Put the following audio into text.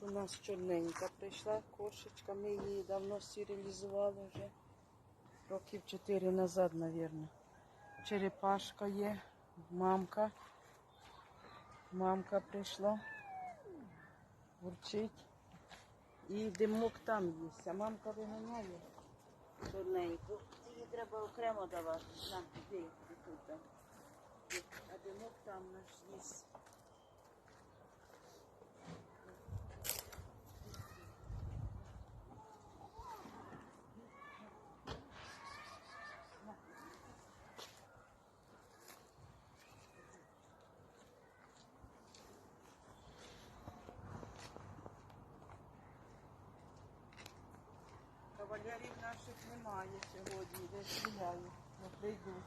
у нас чорненька прийшла кошечка. Ми її давно стерилізували вже. Років чотири назад, мабуть. Черепашка є, мамка. Мамка прийшла. Бурчить. І димок там є. А мамка виганяє чорненьку. Її треба окремо давати. На, де тут. там. А димок там наш є. Кавалерів наших немає сьогодні, де стріляю, не прийдуть.